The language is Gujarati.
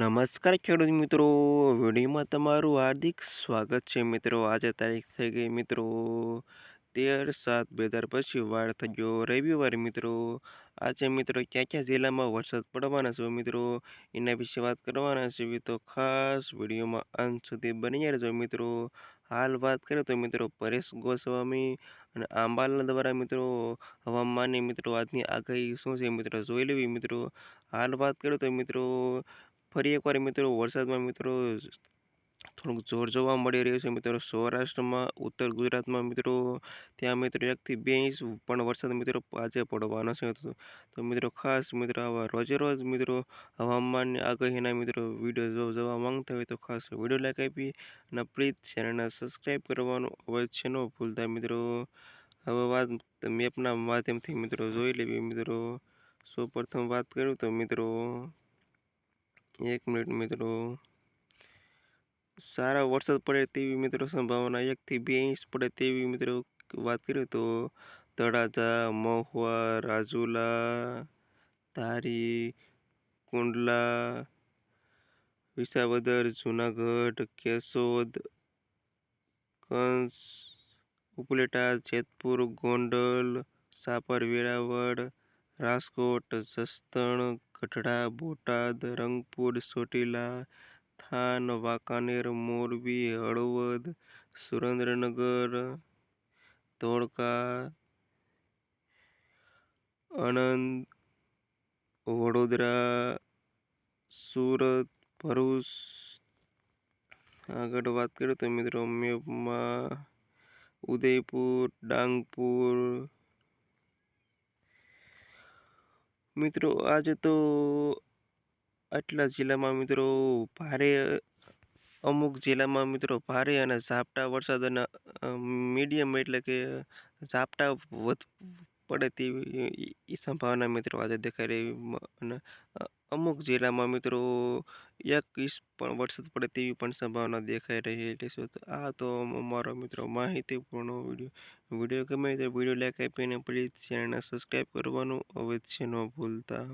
નમસ્કાર ખેડૂત મિત્રો. વિડીયોમાં તમારું હાર્દિક સ્વાગત છે મિત્રો. આજે તારીખ થઈ ગઈ મિત્રો તેર સાત બે હજાર પછી વાર થઈ ગયો રવિવાર મિત્રો. આજે મિત્રો ક્યાં ક્યાં જિલ્લામાં વરસાદ પડવાના છે મિત્રો? એના વિશે વાત કરવાના છે. તો ખાસ વિડીયોમાં અંત સુધી બની રહેજો મિત્રો. હાલ વાત કરીએ તો મિત્રો પરેશ ગોસ્વામી અને આંબાલાલ દ્વારા મિત્રો હવામાનની મિત્રો આજની આગાહી શું છે મિત્રો? જોઈ લેવી મિત્રો. હાલ વાત કરીએ તો મિત્રો ફરી એકવાર મિત્રો વરસાદમાં મિત્રો થોડુંક જોર જોવા મળી રહ્યું છે. મિત્રો સૌરાષ્ટ્રમાં, ઉત્તર ગુજરાતમાં મિત્રો ત્યાં મિત્રો એકથી બે ઇંચ પણ વરસાદ મિત્રો આજે પડવાનો છે. તો મિત્રો ખાસ મિત્રો આવા રોજે રોજ મિત્રો હવામાનની આગાહીના મિત્રો વીડિયો જોવા માંગતા હોય તો ખાસ વીડિયો લાઈક આપી અને પ્લીઝ ચેનલને સબસ્ક્રાઈબ કરવાનું અવશ્ય ન ભૂલતા મિત્રો. હવે વાત મેપના માધ્યમથી મિત્રો જોઈ લેવી. મિત્રો સૌ પ્રથમ વાત કરું તો મિત્રો એક મિનિટ મિત્રો. સારા વરસાદ પડે તેવી મિત્રો સંભાવના એકથી બે ઇંચ પડે તેવી મિત્રો વાત કરીએ તો તળાજા, મહુવા, રાજુલા, ધારી, કુંડલા, વિસાવદર, જુનાગઢ, કેશોદ, કંસ, ઉપલેટા, જેતપુર, ગોંડલ સાપર વેરાવળ રાજકોટ, જસદણ ગઢડા બોટાદ, રંગપુર, ચોટીલા, થાન, વાંકાનેર, મોરબી, હળવદ, સુરેન્દ્રનગર, ધોળકા, આણંદ, વડોદરા, સુરત, ભરૂચ. આગળ વાત કરીએ તો મિત્રો, મેપમાં ઉદયપુર, ડાંગપુર મિત્રો, આજે તો આટલા જિલ્લામાં મિત્રો ભારે, અમુક જિલ્લામાં મિત્રો ભારે અને ઝાપટા વરસાદ અને મીડિયમ એટલે કે ઝાપટા પડે તેવી એ સંભાવના મિત્રો આજે દેખાઈ રહી અને અમુક જિલ્લામાં મિત્રો એક ઇંચ પણ વરસાદ પડે તેવી પણ સંભાવના દેખાઈ રહી છે તો આ તો અમારો મિત્રો માહિતીપૂર્ણ વીડિયો. વીડિયો ગમે તો વીડિયો લાઈક આપીને પ્લીઝ ચેનલને સબસ્ક્રાઈબ કરવાનું અવશ્ય ન ભૂલતા.